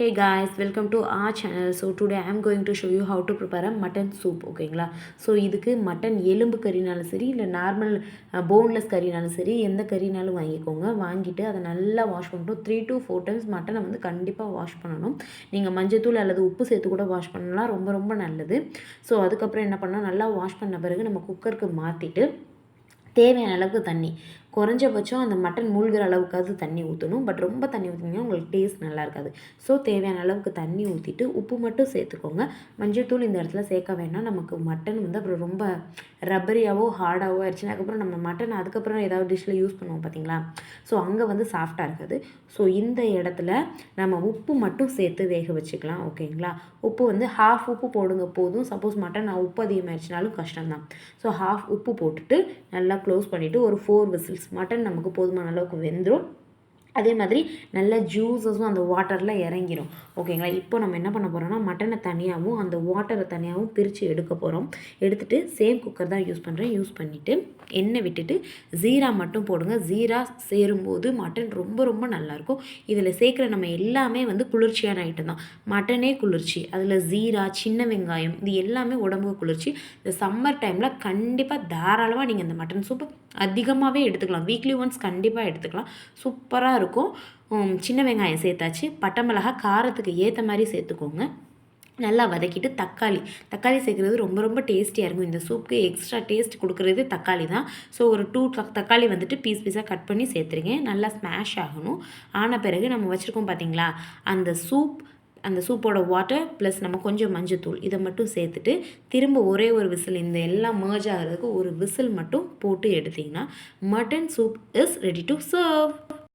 Hey guys welcome to a channel so today I going going show you how to prepare prepare mutton soup ஓகேங்களா so இதுக்கு mutton எலும்பு கறினாலும் சரி இல்லை normal boneless கறினாலும் சரி எந்த கறினாலும் வாங்கிக்கோங்க. வாங்கிட்டு அதை நல்லா வாஷ் பண்ணிட்டு த்ரீ டு ஃபோர் டைம்ஸ் மட்டனை வந்து கண்டிப்பாக வாஷ் பண்ணணும். நீங்கள் மஞ்சத்தூள் அல்லது உப்பு சேர்த்து கூட வாஷ் பண்ணலாம். ரொம்ப ரொம்ப நல்லது. ஸோ அதுக்கப்புறம் என்ன பண்ணால் நல்லா வாஷ் பண்ண பிறகு நம்ம குக்கருக்கு மாற்றிட்டு தேவையான அளவுக்கு தண்ணி. குறைஞ்சபட்சம் அந்த மட்டன் மூழ்கிற அளவுக்காவது தண்ணி ஊற்றணும் பட் ரொம்ப தண்ணி ஊற்றினீங்கன்னா உங்களுக்கு டேஸ்ட் நல்லா இருக்காது. ஸோ தேவையான அளவுக்கு தண்ணி ஊற்றிட்டு உப்பு மட்டும் சேர்த்துக்கோங்க. மஞ்சள்தூள் இந்த இடத்துல சேர்க்க வேணாம் நமக்கு மட்டன் வந்து அப்புறம் ரொம்ப ரப்பரியாவோ ஹார்டாகவோ ஆயிடுச்சுன்னா அதுக்கப்புறம் நம்ம மட்டன் அதுக்கப்புறம் ஏதாவது டிஷ்ஷில் யூஸ் பண்ணுவோம் பார்த்தீங்களா ஸோ அங்கே வந்து சாஃப்டாக இருக்காது. ஸோ இந்த இடத்துல நம்ம உப்பு மட்டும் சேர்த்து வேக வச்சுக்கலாம். ஓகேங்களா? உப்பு வந்து ஹாஃப் உப்பு போடுங்க போதும். சப்போஸ் மட்டன் உப்பு அதிகமாகிடுச்சினாலும் கஷ்டம்தான். ஸோ ஹாஃப் உப்பு போட்டுட்டு நல்லா க்ளோஸ் பண்ணிவிட்டு ஒரு ஃபோர் விசில்ஸ் மட்டன் நமக்கு போதுமான அளவுக்கு வெந்துடும் அதே மாதிரி நல்ல ஜூஸஸும் அந்த வாட்டரில் இறங்கிடும் ஓகேங்களா இப்போ நம்ம என்ன பண்ண போகிறோம்னா மட்டனை தனியாகவும் அந்த வாட்டரை தனியாகவும் பிரித்து எடுக்க போகிறோம் எடுத்துகிட்டு சேம் குக்கர் தான் யூஸ் பண்ணுறேன் யூஸ் பண்ணிவிட்டு எண்ணெய் விட்டுட்டு ஜீரா மட்டும் போடுங்க. ஜீரா சேரும்போது மட்டன் ரொம்ப ரொம்ப நல்லாயிருக்கும் இதில் சேர்க்குற நம்ம எல்லாமே வந்து குளிர்ச்சியான ஐட்டம் தான். மட்டனே குளிர்ச்சி. அதில் ஜீரா சின்ன வெங்காயம் இது எல்லாமே உடம்புக்கு குளிர்ச்சி. இந்த சம்மர் டைமில் கண்டிப்பாக தாராளமாக நீங்கள் இந்த மட்டன் சூப்பு அதிகமாகவே எடுத்துக்கலாம். வீக்லி ஒன்ஸ் கண்டிப்பாக எடுத்துக்கலாம். சூப்பராக இருக்கும். சின்ன வெங்காயம் சேர்த்தாச்சு. பட்டை மிளகாய் காரத்துக்கு ஏற்ற மாதிரி சேர்த்துக்கோங்க. நல்லா வதக்கிட்டு தக்காளி. தக்காளி சேர்க்குறது ரொம்ப ரொம்ப டேஸ்டியாக இருக்கும். இந்த சூப்புக்கு எக்ஸ்ட்ரா டேஸ்ட் கொடுக்குறது தக்காளி தான். ஸோ ஒரு டூ தக்காளி வந்துட்டு பீஸ் பீஸாக கட் பண்ணி சேர்த்துருங்க. நல்லா ஸ்மாஷ் ஆகணும். ஆன பிறகு நம்ம வச்சுருக்கோம் பார்த்தீங்களா அந்த சூப் அந்த சூப்போட வாட்டர் ப்ளஸ் நம்ம கொஞ்சம் மஞ்சத்தூள் இதை மட்டும் சேர்த்துட்டு திரும்ப ஒரே ஒரு விசில் இந்த எல்லாம் merge ஆகிறதுக்கு ஒரு விசில் மட்டும் போட்டு எடுத்திங்கன்னா mutton soup is ready to serve